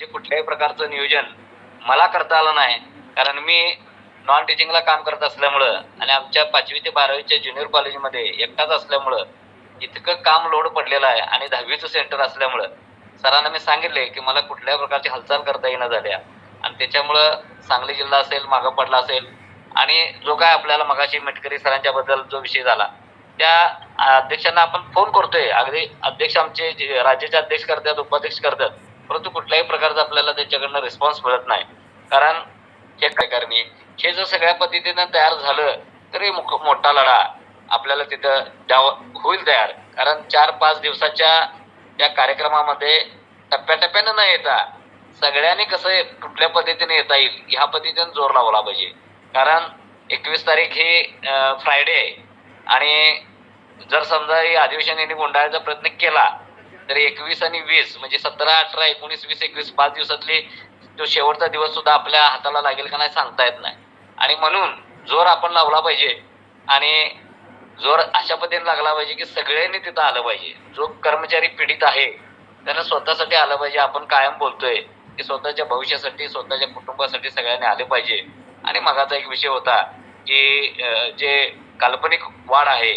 म्हणजे कुठल्याही प्रकारचं नियोजन मला करता आलं नाही. कारण मी नॉन टीचिंगला काम करत असल्यामुळं आणि आमच्या पाचवी ते बारावीच्या ज्युनियर कॉलेजमध्ये एकटाच असल्यामुळं इतकं काम लोड पडलेलं आहे आणि दहावीचं सेंटर असल्यामुळं सरांना मी सांगितले की मला कुठल्याही प्रकारची हालचाल करता येईना झाल्या. आणि त्याच्यामुळं सांगली जिल्हा असेल मागं पडला असेल आणि जो काय आपल्याला मगाशी मेटकरी सरांच्या बद्दल जो विषय झाला त्या अध्यक्षांना आपण फोन करतोय. अगदी अध्यक्ष आमचे जे राज्याचे अध्यक्ष करतात उपाध्यक्ष करतात. परंतु कुठल्याही प्रकारचा आपल्याला त्याच्याकडनं रिस्पॉन्स मिळत नाही. कारण हे काय करणे? हे जर सगळ्या पद्धतीनं तयार झालं तरी मुख- मोठा लढा आपल्याला तिथं द्याव होईल तयार. कारण चार पाच दिवसाच्या या कार्यक्रमामध्ये टप्प्याटप्प्यानं न येता सगळ्यांनी कसं कुठल्या पद्धतीने येता येईल ह्या पद्धतीने जोर लावला पाहिजे. कारण एकवीस तारीख ही फ्रायडे आहे. आणि जर समजा या अधिवेशन यांनी गुंडाळायचा प्रयत्न केला तर एकवीस आणि वीस म्हणजे सतरा अठरा एकोणीस वीस एकवीस पाच दिवसातली तो शेवटचा दिवस सुद्धा आपल्या हाताला लागेल का नाही सांगता येत नाही. आणि म्हणून जोर आपण लावला पाहिजे आणि जोर अशा पद्धतीने लागला पाहिजे की सगळ्यांनी तिथं आलं पाहिजे. जो कर्मचारी पीडित आहे त्यानं स्वतःसाठी आलं पाहिजे. आपण कायम बोलतोय की स्वतःच्या भविष्यासाठी स्वतःच्या कुटुंबासाठी सगळ्यांनी आले पाहिजे. आणि मगाचा एक विषय होता की जे काल्पनिक वाढ आहे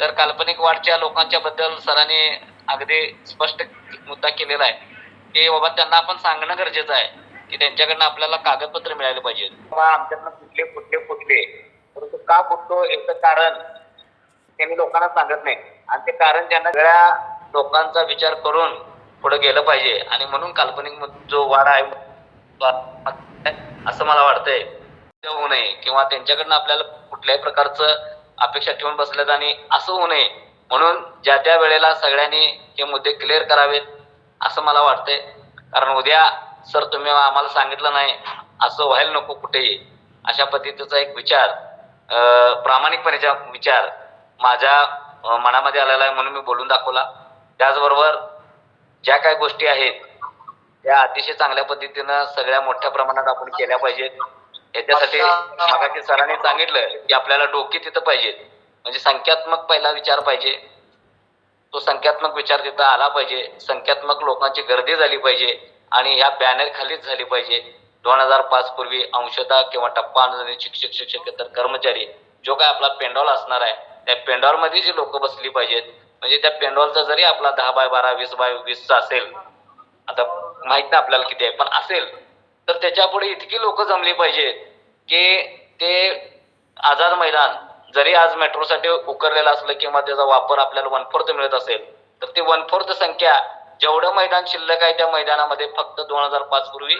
तर काल्पनिक वाढच्या लोकांच्या बद्दल सरांनी अगदी स्पष्ट मुद्दा केलेला आहे. की बाबा त्यांना आपण सांगणं गरजेचं आहे की त्यांच्याकडनं आपल्याला कागदपत्र मिळाले पाहिजे आमच्याकडनं कुठले फुटले फुटले. परंतु का फुटतो याचं कारण त्यांनी लोकांना सांगत नाही. आणि ते कारण त्यांना सगळ्या लोकांचा विचार करून पुढे गेलं पाहिजे. आणि म्हणून काल्पनिक जो वाढ आहे असं मला वाटतंय. होऊ नये. किंवा त्यांच्याकडनं आपल्याला कुठल्याही प्रकारचं अपेक्षा ठेवून बसल्यात आणि असं होऊ नये. म्हणून ज्या त्या वेळेला सगळ्यांनी हे मुद्दे क्लिअर करावेत असं मला वाटतंय. कारण उद्या सर तुम्ही आम्हाला सांगितलं नाही असं व्हायला नको कुठेही. अशा पद्धतीचा एक विचार प्रामाणिकपणेचा विचार माझ्या मनामध्ये आलेला आहे म्हणून मी बोलून दाखवला. त्याचबरोबर ज्या काही गोष्टी आहेत त्या अतिशय चांगल्या पद्धतीनं सगळ्या मोठ्या प्रमाणात आपण केल्या पाहिजेत. याच्यासाठी मगाशी सरांनी सांगितलं की आपल्याला डोके तिथं पाहिजेत. म्हणजे संख्यात्मक पहिला विचार पाहिजे. तो संख्यात्मक विचार तिथं आला पाहिजे. संख्यात्मक लोकांची गर्दी झाली पाहिजे आणि ह्या बॅनर खालीच झाली पाहिजे. दोन हजार पाच पूर्वी अंशतः किंवा टप्पा अनुदानित शिक्षक शिक्षकेतर कर्मचारी जो काय आपला पेंडॉल असणार आहे त्या पेंडॉलमध्ये जी लोक बसली पाहिजेत. म्हणजे त्या पेंडॉलचा जरी आपला दहा बाय बारा वीस बाय वीसचा असेल आता माहीत नाही आपल्याला किती आहे पण असेल तर त्याच्या पुढे इतकी लोक जमली पाहिजेत की ते आझाद मैदान जरी आज मेट्रोसाठी उकरलेलं असलं किंवा त्याचा वापर आपल्याला वन फोर्थ मिळत असेल तर ती वन फोर्थ संख्या जेवढं मैदान शिल्लक आहे त्या मैदानामध्ये फक्त दोन हजार पाच पूर्वी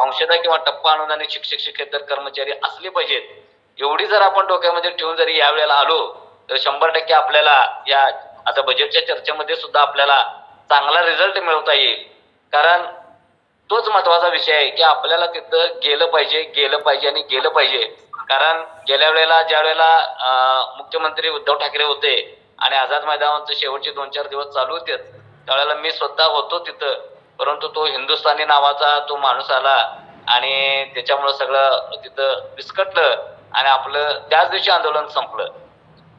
अंशदा किंवा टप्पा अनुदानित शिक्षक शिक्षकेतर कर्मचारी असले पाहिजेत. एवढी जर आपण डोक्यामध्ये ठेवून जरी यावेळेला आलो तर शंभर टक्के आपल्याला या आता बजेटच्या चर्चेमध्ये सुद्धा आपल्याला चांगला रिझल्ट मिळवता येईल. कारण तोच महत्त्वाचा विषय आहे की आपल्याला तिथं गेलं पाहिजे गेलं पाहिजे आणि गेलं पाहिजे. कारण गेल्या वेळेला ज्या वेळेला मुख्यमंत्री उद्धव ठाकरे होते आणि आझाद मैदानाचे शेवटचे दोन चार दिवस चालू होते त्यावेळेला मी स्वतः होतो तिथं. परंतु तो हिंदुस्थानी नावाचा तो माणूस आला आणि त्याच्यामुळं सगळं तिथं विस्कटलं आणि आपलं त्याच दिवशी आंदोलन संपलं.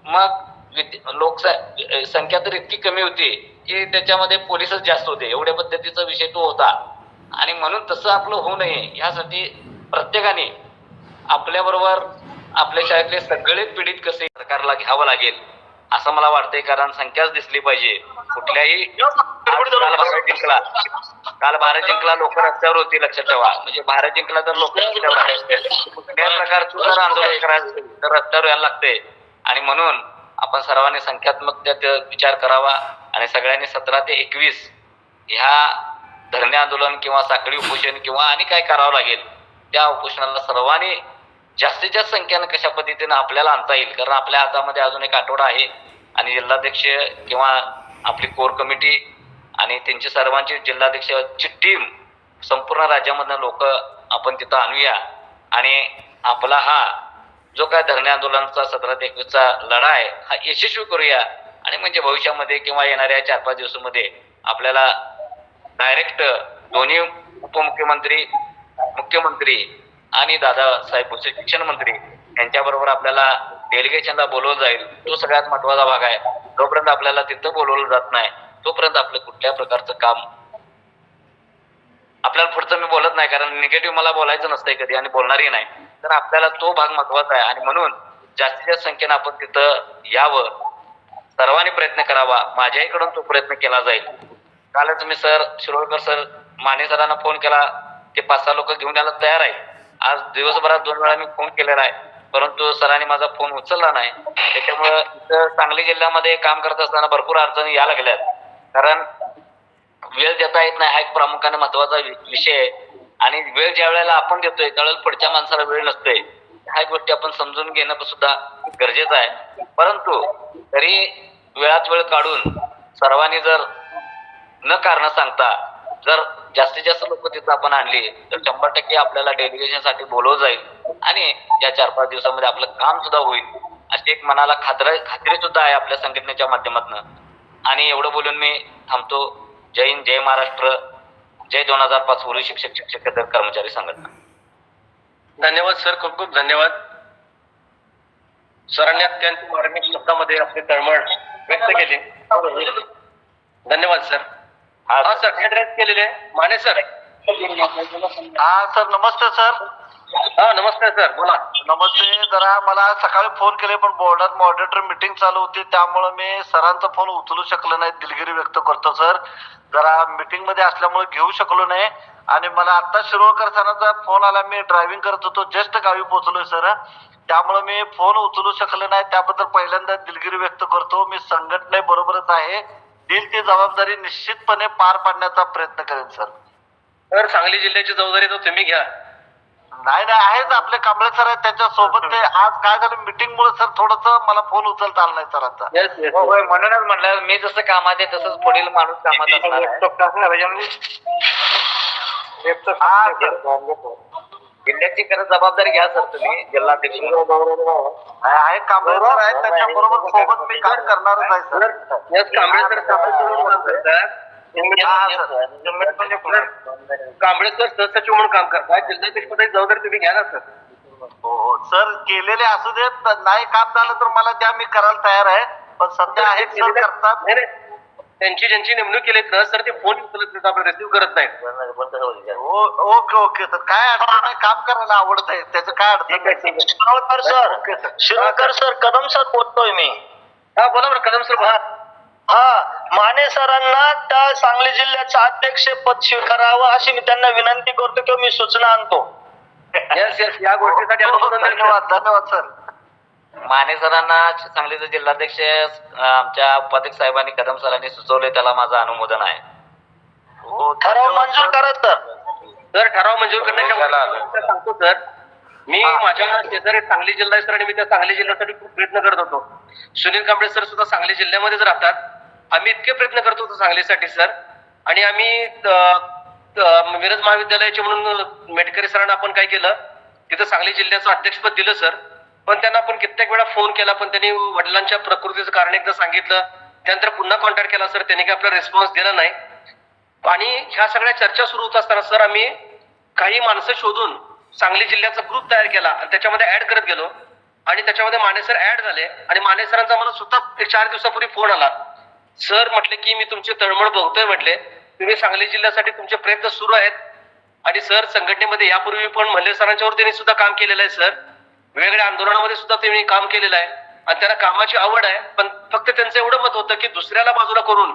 मग विद- लोकसंख्या संख्या तर इतकी कमी होती की त्याच्यामध्ये पोलीसच जास्त होते. एवढ्या पद्धतीचा विषय तो होता. आणि म्हणून तसं आपलं होऊ नये यासाठी प्रत्येकाने आपल्या बरोबर आपल्या शाळेतले सगळे पीडित कसे सरकारला घ्यावं लागेल असं मला वाटतंय कारण संख्याच दिसली पाहिजे. कुठल्याही काल भारत जिंकला. काल भारत जिंकला लोक रस्त्यावर होती लक्षात ठेवा. म्हणजे भारत जिंकला तर लोक रस्त्यावर कुठल्याही प्रकारचं जर आंदोलन करायचं असेल तर रस्त्यावर यायला लागते आणि म्हणून आपण सर्वांनी संख्यात्मक त्यात विचार करावा. आणि सगळ्यांनी सतरा ते एकवीस ह्या धरणे आंदोलन किंवा साखळी उपोषण किंवा आणि काय करावं लागेल त्या उपोषणाला सर्वांनी जास्तीत जास्त संख्येनं कशा पद्धतीनं आपल्याला आणता येईल? कारण आपल्या हातामध्ये अजून एक आठवडा आहे आणि जिल्हाध्यक्ष किंवा आपली कोर कमिटी आणि त्यांची सर्वांची जिल्हाध्यक्षाची टीम संपूर्ण राज्यामधनं लोक आपण तिथं आणूया. आणि आपला हा जो काय धरणे आंदोलनाचा सतरा ते एकवीसचा लढा आहे हा यशस्वी करूया. आणि म्हणजे भविष्यामध्ये किंवा येणाऱ्या चार पाच दिवसामध्ये आपल्याला डायरेक्ट दोन्ही उपमुख्यमंत्री मुख्यमंत्री आणि दादासाहेब शिक्षण मंत्री यांच्याबरोबर आपल्याला डेलिगेशनला बोलवलं जाईल. तो सगळ्यात महत्त्वाचा भाग आहे. जोपर्यंत आपल्याला तिथं बोलवलं जात नाही तोपर्यंत आपलं कुठल्या प्रकारचं काम आपल्याला पुढचं मी बोलत नाही कारण निगेटिव्ह मला बोलायचं नसतंय कधी आणि बोलणारही नाही. तर आपल्याला तो भाग महत्त्वाचा आहे आणि म्हणून जास्तीत जास्त संख्येनं आपण तिथं यावं. सर्वांनी प्रयत्न करावा. माझ्याकडून तो प्रयत्न केला जाईल. कालच मी सर शिरोळकर सर माने सरांना फोन केला. ते पाच सहा लोक घेऊन यायला तयार आहे आज दिवसभरात दोन वेळा मी फोन केलेला आहे. परंतु सरांनी माझा फोन उचलला नाही. त्याच्यामुळं इथं सांगली जिल्ह्यामध्ये काम करत असताना भरपूर अडचणी या लागल्यात. कारण वेळ देता येत नाही हा एक प्रामुख्याने महत्त्वाचा वि- विषय आहे. आणि वेळ ज्या वेळेला आपण देतोय त्यावेळेला पुढच्या माणसाला वेळ नसतोय. ह्या गोष्टी आपण समजून घेणं सुद्धा गरजेचं आहे. परंतु तरी वेळात वेळ काढून सर्वांनी जर न कारण सांगता जर जास्तीत जास्त लोक तिथं आपण आणली तर शंभर टक्के आपल्याला डेलिगेशनसाठी बोलवलं जाईल. आणि या चार पाच दिवसामध्ये आपलं काम सुद्धा होईल. अशी एक मनाला खात्री खात्री सुद्धा आहे आपल्या संघटनेच्या माध्यमातून. आणि एवढं बोलून मी थांबतो. जय हिंद जय महाराष्ट्र. जय दोन हजार पाच पूर्वी शिक्षक शिक्षक कर्मचारी संघटना. धन्यवाद सर. खूप खूप धन्यवाद. सरांनी अत्यंत मार्मिक शब्दामध्ये आपली तळमळ व्यक्त केली. धन्यवाद सर. हा सर ऍड्रेस केलेले. माने सर हा सर नमस्ते सर हा नमस्कार सर बोला. नमस्ते. जरा मला सकाळी फोन केले पण बोर्डात मॉनिटर मीटिंग चालू होती. त्यामुळे मी सरांचा फोन उचलू शकलो नाही. दिलगिरी व्यक्त करतो सर जरा मीटिंगमध्ये असल्यामुळे घेऊ शकलो नाही. आणि मला आता शिरोळकर सरांचा फोन आला. मी ड्रायव्हिंग करत होतो. जस्ट गावी पोहोचलोय सर त्यामुळे मी फोन उचलू शकलो नाही. त्याबद्दल पहिल्यांदा दिलगिरी व्यक्त करतो. मी संघटनेबरोबरच आहे. दिल ती जबाबदारी निश्चितपणे पार पाडण्याचा प्रयत्न करेन सर. सर सांगली जिल्ह्याची जबाबदारी तर तुम्ही घ्या. नाही नाही आहेच आपले कांबळे सर आहेत त्यांच्यासोबत ते आज काय झालं मीटिंग मुळे सर थोडस मला फोन उचलता आला नाही येस येस हो, होय म्हणूनच म्हणलं मी जसं कामात आहे तसंच पुढील माणूस कामात असणार आहे. हा, सर. जिल्ह्याची खरं जबाबदारी घ्या सर तुम्ही जिल्हाध्यक्ष म्हणून. आहे कांबळे सर. आहेत सोबत मी काम करणारच आहे sir? Yes Kamble sir sir काम करतात हा. कांबळे सर सहसचिव म्हणून काम करतात जिल्हाध्यक्ष पदाची जबाबदारी तुम्ही घ्या ना सर. हो हो. सर केलेले असू देत नाही काम झालं तर मला द्या मी करायला तयार आहे. पण सध्या आहेत सर करतात. त्यांची ज्यांची नेमणूक केली ना सर ते फोन उचलत नाहीत आपलं रिसिव्ह करत नाहीत ओके ओके तर काय अडचण नाही काम करायला आवडत आहे. त्याचं काय अडचण sir Shirolkar sir. Kadam sir बोलतोय मी. हा बोला बरं कदम सर बोला. हा माने सरांना त्या सांगली जिल्ह्याचं अध्यक्ष पद स्वीकारावं अशी मी त्यांना विनंती करतो किंवा मी सूचना आणतो. येस येस या गोष्टीसाठी हो, आपण धन्यवाद धन्यवाद सर. माने सरांना सांगलीचे जिल्हाध्यक्ष आमच्या उपाध्यक्ष साहेबांनी कदम सरांनी सुचवले त्याला माझं अनुमोदन आहे. हो ठराव मंजूर सर. करा तर सर ठराव मंजूर करण्याच्या गोष्टी सांगतो सर. मी माझ्या शेजारी सांगली जिल्हा आहे सर आणि मी त्या सांगली जिल्ह्यासाठी खूप प्रयत्न करत होतो. सुनील कांबळे सर सुद्धा सांगली जिल्ह्यामध्येच राहतात. आम्ही इतके प्रयत्न करत होतो सांगलीसाठी सर. आणि आम्ही मिरज महाविद्यालयाचे म्हणून मेटकरी सरांना आपण काय केलं तिथं सांगली जिल्ह्याचं अध्यक्षपद दिलं सर. पण त्यांना आपण कित्येक वेळा फोन केला पण त्यांनी वडिलांच्या प्रकृतीचं कारण एकदा सांगितलं. त्यानंतर पुन्हा कॉन्टॅक्ट केला सर त्यांनी काही आपला रिस्पॉन्स दिला नाही. आणि ह्या सगळ्या चर्चा सुरू होत असताना सर आम्ही काही माणसं शोधून सांगली जिल्ह्याचा ग्रुप तयार केला आणि त्याच्यामध्ये ऍड करत गेलो. आणि त्याच्यामध्ये माने सर ऍड झाले आणि माने सरांचा मला स्वतः एक चार दिवसापूर्वी फोन आला. सर म्हटले की मी तुमची तळमळ बघतोय म्हटले. तुम्ही सांगली जिल्ह्यासाठी तुमचे प्रयत्न सुरू आहेत. आणि सर संघटनेमध्ये यापूर्वी पण मल्ले सरांच्यावर त्यांनी सुद्धा काम केलेलं आहे सर. वेगवेगळ्या आंदोलनामध्ये सुद्धा त्यांनी काम केलेलं आहे. आणि त्यांना कामाची आवड आहे पण फक्त त्यांचं एवढं मत होतं की दुसऱ्याला बाजूला करून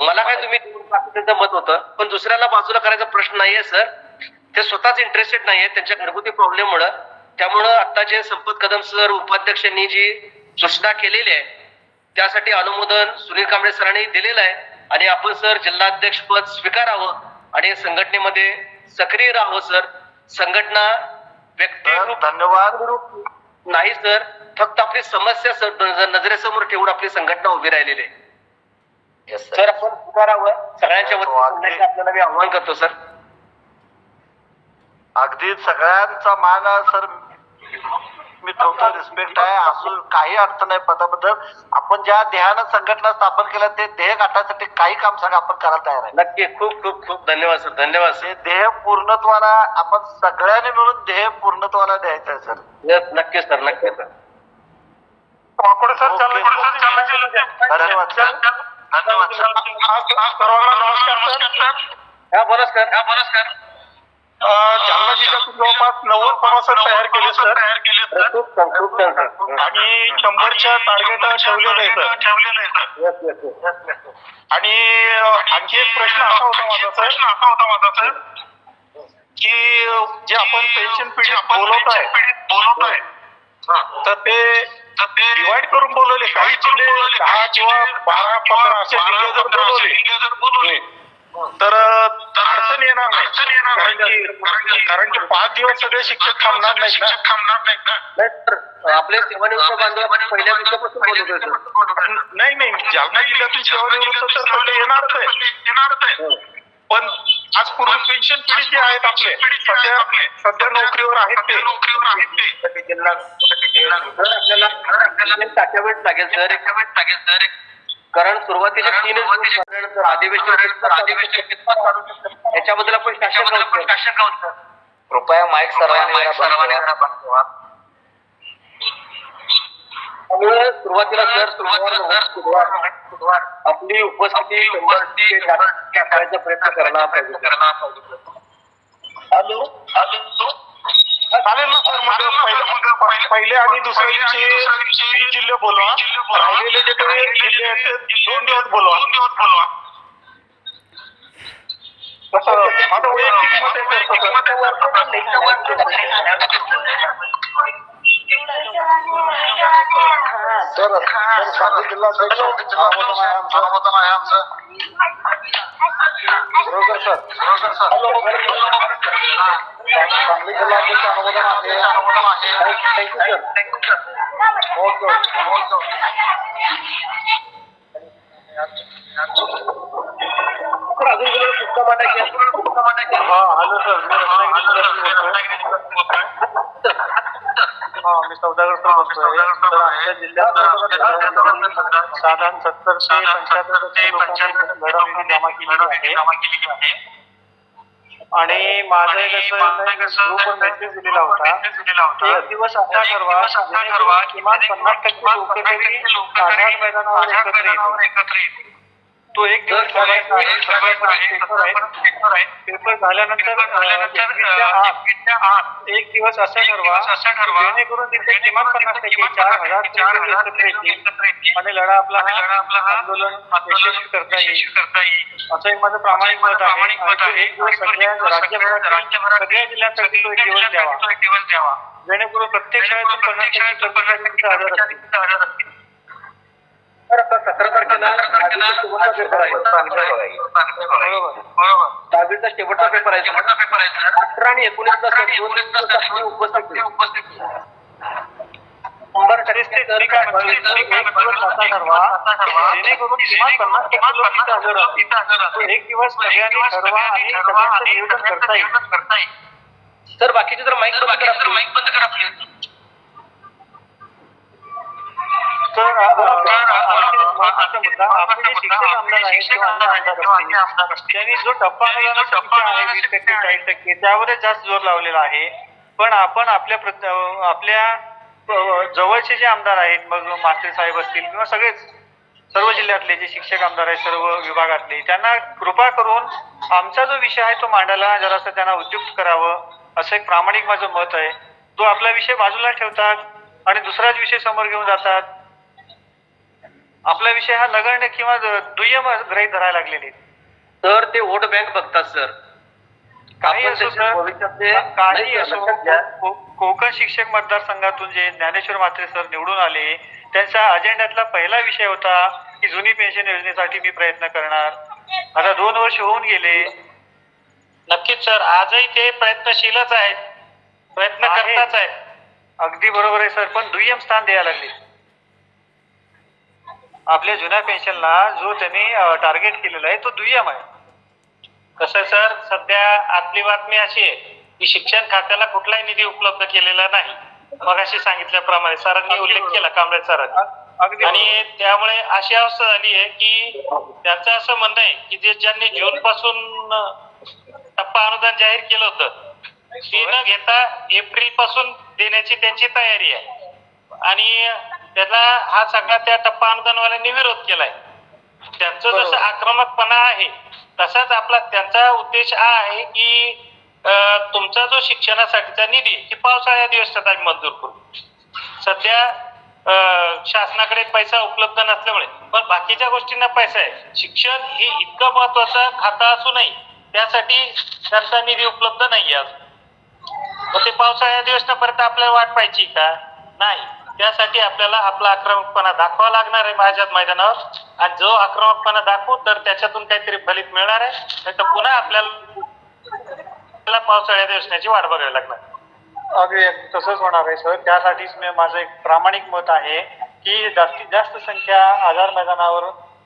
मला काय तुम्ही त्यांचं मत होतं पण दुसऱ्याला बाजूला करायचा प्रश्न नाहीये सर. ते स्वतःच इंटरेस्टेड नाहीये त्यांच्या घरगुती प्रॉब्लेममुळं त्यामुळं आता जे संपत कदम सर उपाध्यक्षांनी जी सूचना केलेली आहे त्यासाठी अनुमोदन सुनील कांबळे सरांनी दिलेलं आहे. आणि आपण सर जिल्हाध्यक्ष पद स्वीकारावं आणि संघटनेमध्ये सक्रिय राहावं सर. संघटना व्यक्ती धन्यवाद. नाही सर. फक्त आपली समस्या सर नज- नजरेसमोर ठेवून आपली संघटना उभी राहिलेली आहे. Yes. सर आपण स्वीकारावं सगळ्यांच्या हो, वतीने आपल्याला मी आव्हान करतो सर. अगदी सगळ्यांचा मान सर. मी ठेवतो रिस्पेक्ट आहे. असू काही अडचण नाही पदाबद्दल. आपण ज्या ध्येयानं संघटना स्थापन केल्या ते ध्येय गाठण्यासाठी काही काम सांगा आपण करायला तयार आहे. नक्की. खूप खूप खूप धन्यवाद सर. धन्यवाद सर. ते ध्येय पूर्णत्वाला आपण सगळ्यांनी मिळून ध्येय पूर्णत्वाला द्यायचं आहे सर. नक्की सर. नक्की सर. ओके. धन्यवाद सर. धन्यवाद सर. सर्वांना नमस्कार सर. हा बोला सर. हा बोला सर. जालना जिल्ह्यातून जवळपास नव्वद प्रवासक तयार केले सर आणि शंभरच्या टार्गेट ठेवलेलं आहे सर आणि आणखी एक प्रश्न असा होता माझा सर असा होता माझा सर की जे आपण पेन्शन पीडित बोलवत आहे बोलवत आहे. तर ते डिवाइड करून बोलवले. काही जिल्हे दहा किंवा बारा पंधरा असे जिल्हे जर बोलवले. तर येणार नाही कारण की कारण की पाच दिवस सगळे शिक्षक थांबणार नाहीत ना नाही सर आपले सेवानिवृत्त बांधव पहिल्या दिवसापासून बोलत होते नाही नाही जालना जिल्ह्यातून सेवानिवृत्त तर सगळे येणारच आहे पण आज पूर्वी पेन्शन पिढी जे आहेत आपले सध्या सध्या नोकरीवर आहेत ते नोकरीवर आहेत ते सर आपल्याला लागेल सर एक लागेल सर कारण सुरुवातीचे तीनच दिवस झाल्यानंतर अधिवेशन याच्याबद्दल आपण शासन कृपया माईक सर्वांनी. त्यामुळे सुरुवातीला सर सुरुवात सुरुवात आपली उपस्थिती प्रयत्न करणार पाहिजे. हॅलो. हॅलो. चालेल ना सर मग पहिले पहिले आणि दुसऱ्या दिवशी वीस जिल्हे बोलवा. राहिलेले जे काही जिल्हे आहेत ते दोन दिवस बोलवा. तसं माझं वैयक्तिक मत आहे सर सर सर. सांगली जिल्हा अध्यक्ष अनुमोदन आहे आमचं. अनुमोदन आहे आमचं. बरोबर सर. बरोबर सर. सांगली जिल्हा अध्यक्ष अनुमोदन आहे थँक्यू सर ओके सर अजून कोणाला सुट्टा मांडायची हा हॅलो सर मी रत्नागिरी हा मी सौदागर सर बोलतोय तर आमच्या जिल्ह्यात साधारण सत्तर ते पंच्याहत्तर टक्के लोकांनी केलेली आहे आणि माझं मेसेज दिलेला होता. एक दिवस असा ठरवा किमान पन्नास टक्के लोक मैदानावर एकत्र येतील. तो एक दिवस पेपर झाल्यानंतर एक दिवस असा ठरवा जेणेकरून तिथे किमान पन्नास टक्के चार हजार एकत्र येतील आणि लढा आपला हा आंदोलन यशस्वी करता येईल. असं एक माझं प्रामाणिक मत आहे. एक दिवस सगळ्या राज्यभरातील सगळ्या जिल्ह्यांसाठी तो एक दिवस द्यावा. जेणेकरून प्रत्येक शाळेतून पन्नास टक्के कर्मचारी हजर असतील. सतरा तारखेला शेवटचा पेपर आहे. दहावीचा शेवटचा पेपर आहे. अठरा आणि उपस्थित. शंभर टक्के तरी काय एक दिवस असा ठरवा जेणेकरून किमान पन्नास टक्के लोक तिथे हजर असतील तो एक दिवस सगळ्यांनी ठरवा आणि सगळ्यांचं नियोजन करता येईल. सर बाकीचे तर माईक बंद करा माईक बंद करा तर आणखी एक महत्त्वाचा मुद्दा. आपले जे शिक्षक आमदार आहेत किंवा अन्य आमदार असतील त्यांनी जो टप्पा आहे वीस टक्के चाळीस टक्के त्यावरच जास्त जोर लावलेला आहे. पण आपण आपल्या आपल्या जवळचे जे आमदार आहेत मग मास्टर साहेब असतील किंवा सगळेच सर्व जिल्ह्यातले जे शिक्षक आमदार आहेत सर्व विभागातले त्यांना कृपा करून आमचा जो विषय आहे तो मांडायला जरासं त्यांना उद्युक्त करावं असं एक प्रामाणिक माझं मत आहे. तो आपला विषय बाजूला ठेवतात आणि दुसराच विषय समोर घेऊन जातात. आपला विषय हा नगण्य किंवा दुय्यम ग्रहित धरायला लागलेले तर ते वोट बँक बघतात सर. काही असो सर काही असो कोकण शिक्षक मतदारसंघातून जे ज्ञानेश्वर म्हात्रे सर निवडून आले त्यांच्या अजेंड्यातला पहिला विषय होता की जुनी पेन्शन योजनेसाठी मी प्रयत्न करणार. आता दोन वर्ष होऊन गेले. नक्कीच सर. आजही ते प्रयत्नशीलच आहेत. प्रयत्न. करताच आहेत. अगदी बरोबर आहे सर. पण दुय्यम स्थान द्यायला लागले. आपल्या जुन्या पेन्शनला जो त्यांनी टार्गेट केलेला आहे तो दुय्यम आहे. कसं सर सध्या आतली बातमी अशी आहे की शिक्षण खात्याला कुठलाही निधी उपलब्ध केलेला नाही. मग अशी सांगितल्याप्रमाणे सरांनी उल्लेख केला कांबळे सरांनी आणि. त्यामुळे अशी अवस्था झाली आहे की त्यांचं असं म्हणणं आहे की जे ज्यांनी जून पासून टप्पा अनुदान जाहीर केलं होतं ते न घेता एप्रिलपासून देण्याची त्यांची तयारी आहे. आणि त्याला हा सगळा त्या टप्पा अनुदानवाल्यांनी विरोध केलाय. त्यांचं जसं आक्रमकपणा आहे तसाच आपला त्यांचा उद्देश हा आहे की तुमचा जो शिक्षणासाठीचा निधी ही पावसाळ्या अधिवेशनात आम्ही मंजूर करू. सध्या शासनाकडे पैसा उपलब्ध नसल्यामुळे पण बाकीच्या गोष्टींना पैसा आहे. शिक्षण हे इतकं महत्वाचं खातं असूनही त्यासाठी त्यांचा निधी उपलब्ध नाही आज मग ते पावसाळ्या अधिवेशनापर्यंत आपल्याला वाट पाहिजे का? नाही. त्यासाठी आपल्याला आपला आक्रमकपणा दाखवावा लागणार आहे माझ्यात मैदानावर. आणि जो आक्रमकपणा दाखवू तर त्याच्यातून काहीतरी फलित मिळणार आहे. नाही तर पुन्हा आपल्याला आपल्याला पावसाळ्या अधिवेशनाची वाट बघावी लागणार. अगदी तसंच होणार आहे सर. त्यासाठीच मी माझं एक प्रामाणिक मत आहे की जास्तीत जास्त संख्या आझाद मैदानावर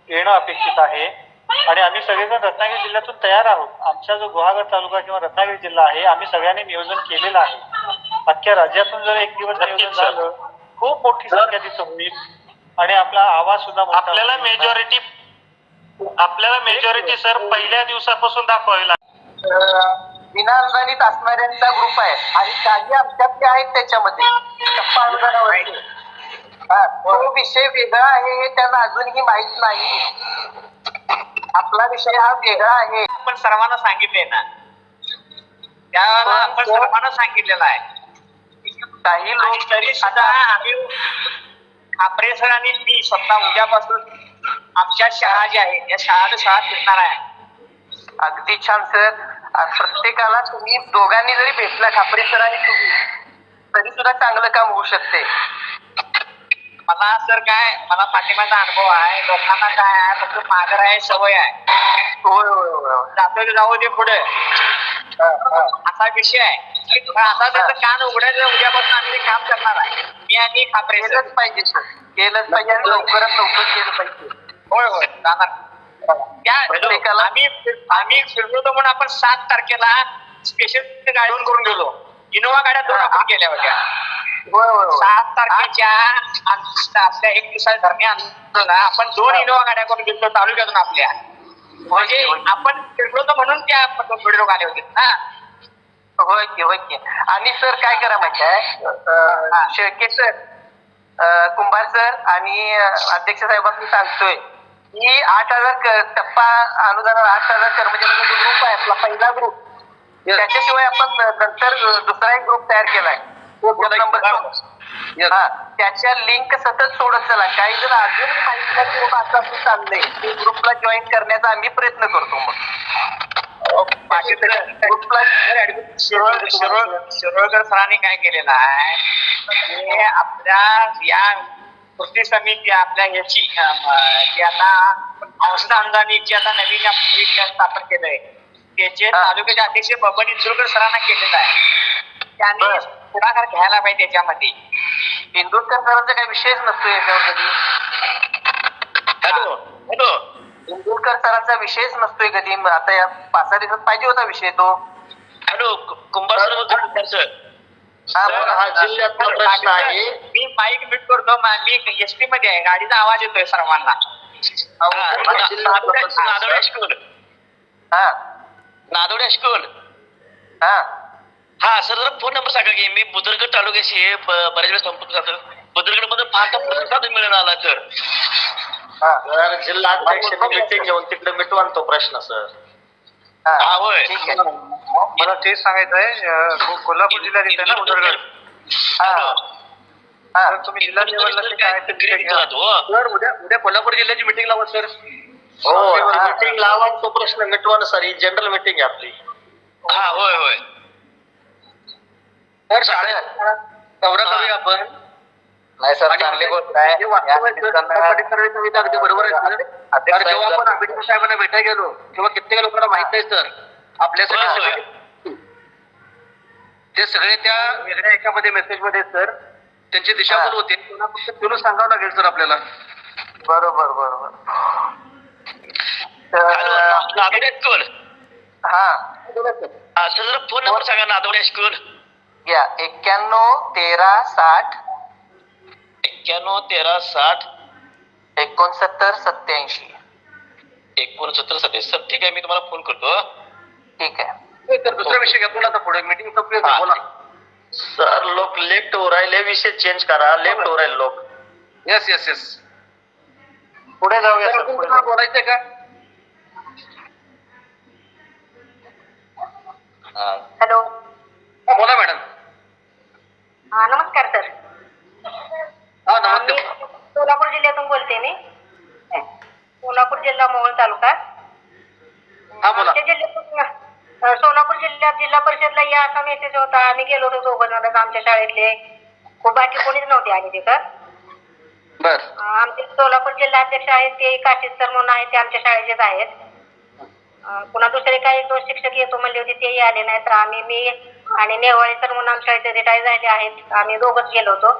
येणं अपेक्षित आहे. आणि आम्ही सगळेजण रत्नागिरी जिल्ह्यातून तयार आहोत. आमचा जो गुहागर तालुका किंवा रत्नागिरी जिल्हा आहे आम्ही सगळ्यांनी नियोजन केलेलं आहे. अख्ख्या राज्यातून जर एक दिवस नियोजन. झालं खूप मोठी संख्या तिथं होईल आणि आपला आवाज सुद्धा मोठा आपल्याला. मेजॉरिटी आपल्याला मेजॉरिटी सर पहिल्या दिवसापासून दाखवावी लागेल विना अनुदानित असणाऱ्यांचा ग्रुप आहे. आणि काही आमच्यातले आहेत त्याच्यामध्ये. टप्पा अनुदानावरचे हा, तो विषय वेगळा आहे हे त्यांना अजूनही माहीत नाही. आपला विषय हा वेगळा आहे. आपण सर्वांना सांगितले ना. त्याला आपण सर्वांना सांगितलेलं आहे. काही लोक तरी सुद्धा आम्ही सर आणि मी स्वतः उद्यापासून आमच्या शाळा ज्या आहेत या शाळा शाळा फिरणार आहे. अगदी छान सर. प्रत्येकाला तुम्ही दोघांनी जरी भेटला खापरे सर आणि तुम्ही तरी सुद्धा चांगलं काम होऊ शकते. मला सर काय मला पाठिंबाचा अनुभव आहे. लोकांना काय आहे फक्त माघार आहे सवय आहे. होय होय होय. जातो जाऊ दे पुढे. असा विषय आहे. पण आता त्याचं कान उघडायचं उद्यापासून आम्ही ते काम करणार आहे. मी आणि खापरे केलंच पाहिजे सर केलंच पाहिजे आणि लवकरात लवकर केलं पाहिजे. होय होय. जाणार. त्या प्रत्येकाला- आम्ही आम्ही फिरलो होतो म्हणून आपण सात तारखेला स्पेशल गाडी करून गेलो. इनोवा गाड्या दोन आपण केल्या होत्या. होय होय होय. सात तारखेच्या आपल्या एक दिवसाच्या दरम्यान आपण दोन इनोवा गाड्या करून गेलो तालुक्यातून आपल्या. म्हणजे आपण फिरलो होतो म्हणून त्या लोक आले होते. हा. होय की होय की. आणि सर काय करा माहिती आहे शेळके सर कुंभार सर आणि अध्यक्ष साहेबांनी सांगतोय की आठ हजार टप्पा अनुदान आठ हजार कर्मचाऱ्यांचा जो ग्रुप आहे आपला पहिला ग्रुप त्याच्याशिवाय आपण नंतर दुसरा एक ग्रुप तयार केलाय. Group number. हा त्याच्या लिंक सतत सोडत चला. काही जर अजून माहिती असं असं चाललंय. ते ग्रुपला जॉईन करण्याचा आम्ही प्रयत्न करतो मग. ग्रुपला शिरोळ शिरोळ शिरोळकर सरांनी काय केलेलं आहे? हे आपल्या या कृती समिती आपल्या याची अं, जी आता औषध आता नवीन स्थापन केलंय. त्याचे तालुक्याचे अध्यक्ष बबन इंदुरकर सरांना केलेलं आहे. त्यांनी. पुढाकार घ्यायला पाहिजे त्याच्यामध्ये. इंदूरकर सरांचा काही विषयच नसतो याच्यावर कधी. हॅलो. हॅलो. इंदूरकर सरांचा विषयच नसतोय कधी. आता या पाच सहा दिवसात पाहिजे होता विषय तो. हॅलो. कुंभार सर प्रश्न आहे. मी माईक म्यूट करतो. मा- मी एसटी मध्ये आहे. गाडीचा आवाज येतोय सर्वांना. हा, नादोडे नादोडे स्कूल हा. हा हा सर जरा फोन नंबर सांगा की मी बुदरगड तालुक्याशी आहे, ब- बऱ्याच वेळेस संपर्क साधतो बुदरगडमध्ये फारसा प्रतिसाद मिळून आला हा. सर जिल्हा अध्यक्ष मीटिंग घेऊन तिकडे मिटवान तो प्रश्न सर. हा. हा होय. ठीक आहे. मला तेच सांगायचं आहे अं, को- कोल्हापूर जिल्ह्यात येत ना उदरगड हा. हा. तर तुम्ही जिल्हा लेवलला ते काय ते ग्रीन घ्या. जातो सर उद्या उद्या कोल्हापूर जिल्ह्याची मिटिंग लावा सर. हो. मिटिंग लावा तो प्रश्न मिटवा ना सर ही जनरल मिटिंग आहे आपली. हा होय होय. सर शाळेत दौरा करूया आपण. नाही सर चांगली गोष्ट आहे. जे वास्तव आहे, सर, पाटील सरांनी सांगितलं अगदी बरोबर आहे सर. अध्यक्ष तर जेव्हा साहेब- आपण आंबेडकर साहेबांना भेटायला गेलो तेव्हा कित्येक लोकांना माहीत नाही सर. आपल्यासाठी होय, होय. सगळे- ते सगळे त्या वेगळ्या एकामध्ये मेसेजमध्ये सर त्यांची दिशाभूल होते. त्यांना फक्त फिरून सांगावं लागेल सर आपल्याला. बरोबर बरोबर. हॅलो तर, नादोडे स्कूल हा. सर जरा फोन नंबर सांगा नादोडे स्कूल घ्या एक्क्याण्णव तेरा साठ. एक्क्याण्णव तेरा साठ. एकोणसत्तर सत्याऐंशी एकोणसत्तर सत्तेचाळीस सर ठीक आहे मी तुम्हाला फोन करतो ठीक आहे. तर दुसरा विषय घ्या बोला आता पुढे. मिटिंग संपली. बोला. सर लोक लेफ्ट हो राहिले विषय चेंज करा. लेफ्ट हो राहिले लोक. येस येस येस पुढे जाऊया सर पुढे जाऊया. बोलायचंय का? हॅलो. बोला मॅडम. हा नमस्कार सर. हा मी नमस्ते सोलापूर जिल्ह्यातून बोलते मी. सोलापूर जिल्हा मोहोळ तालुका. हा बोला. आमच्या जिल्ह्यातून अ, सोलापूर जिल्ह्यात जिल्हा परिषदला या असा मेसेज होता. आम्ही गेलो होतो दोघं जण आमच्या शाळेतले. खूप बाकी कोणीच नव्हते आले तिथं बर. अ, आमचे सोलापूर जिल्हा अध्यक्ष आहेत ते काशीद सर म्हणून आहेत ते आमच्या शाळेचेच आहेत. पुन्हा दुसरे काही दोन शिक्षक येतो म्हणले होते तेही आले नाही तर आम्ही मी आणि नेवाळे तर म्हणून आमच्या इथे रिटायर झाले आहेत. आम्ही दोघंच गेलो होतो.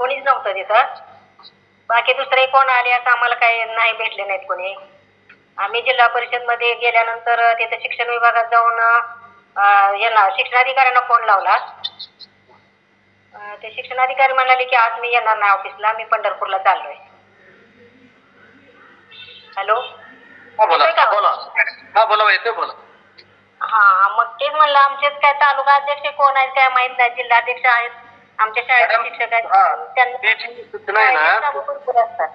कोणीच नव्हतं तिथं. बाकी दुसरे कोण आले असं आम्हाला काही नाही भेटले नाहीत कोणी. आम्ही जिल्हा परिषदमध्ये गेल्यानंतर तिथे शिक्षण विभागात जाऊन येणार यांना शिक्षणाधिकाऱ्यांना फोन लावला. ते ते शिक्षणाधिकारी म्हणाले की आज मी येणार नाही ऑफिसला. मी पंढरपूरला चाललोय. हॅलो? हा बोला. येतोय का? बोला. हा बोला येतोय बोला. हा मग तेच म्हणलं आमचेच काय तालुका अध्यक्ष कोण आहेत काय माहीत नाही जिल्हाध्यक्ष आहेत आमच्या शाळेचे मॅडम, शिक्षक हा, आहेत त्यांना ती जी सूचना आहे ना, शाळेची कामं भरपूर असतात.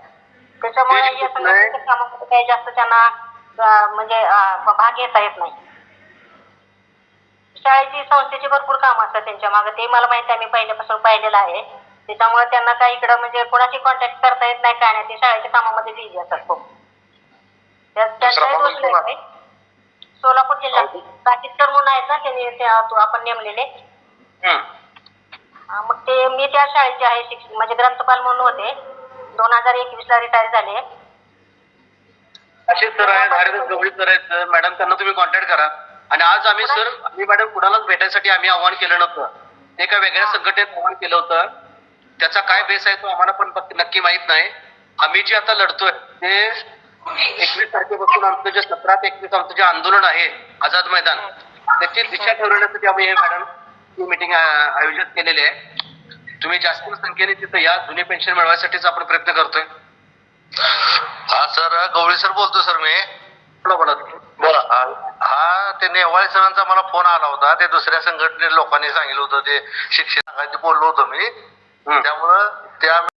त्याच्यामुळे ती जी या सूचना आहे- संघटनेच्या कामामध्ये काही जास्त त्यांना अं, म्हणजे अं, भाग घेता येत नाही. शाळेची संस्थेची भरपूर काम असतात त्यांच्या मागे. ते मला माहिती आहे मी पहिल्यापासून पाहिलेलं आहे. त्याच्यामुळे त्यांना काही इकडं म्हणजे कोणाशी कॉन्टॅक्ट करता येत नाही काय नाही. ते शाळेच्या कामामध्ये बिझी असतात खूप. दुसरा दोष कोण नाही सोलापूर जिल्हा. काशीदकर म्हणून आहेत ना त्यांनी त्या- तो आपण नेमलेले. हम्म. हा, मग ते मी त्या शाळेचे आहे शिक्षक म्हणजे ग्रंथपाल म्हणून होते. दोन हजार एकवीस ला रिटायर झाले. असे सर आहेत हरिदास गवळी सर आहेत सर. मॅडम त्यांना तुम्ही कॉन्टॅक्ट करा. आणि आज आम्ही सर आम्ही मॅडम कुणालाच भेटायसाठी आम्ही आव्हान केलं नव्हतं. एका वेगळ्या संघटनेत आव्हान केलं होतं. त्याचा काय बेस आहे तो आम्हाला पण नक्की माहीत नाही. आम्ही जे आता लढतोय ते एकवीस तारखेपासून आमचं जे सतरा ते एकवीस आमचं जे आंदोलन आहे आझाद मैदान त्याची दिशा ठरवण्यासाठी आम्ही हे मॅडम ही मिटिंग आयोजित केलेली आहे. तुम्ही जास्त संख्येने तिथं या जुने पेन्शन मिळवायसाठीच आपण प्रयत्न करतोय. हा सर गवळी सर बोलतो सर मी. बोला बोला. बोला. हा ते नेवाळे सरांचा मला फोन आला होता ते दुसऱ्या संघटने लोकांनी सांगितलं होतं ते शिक्षण बोललो होतो मी. त्यामुळं त्या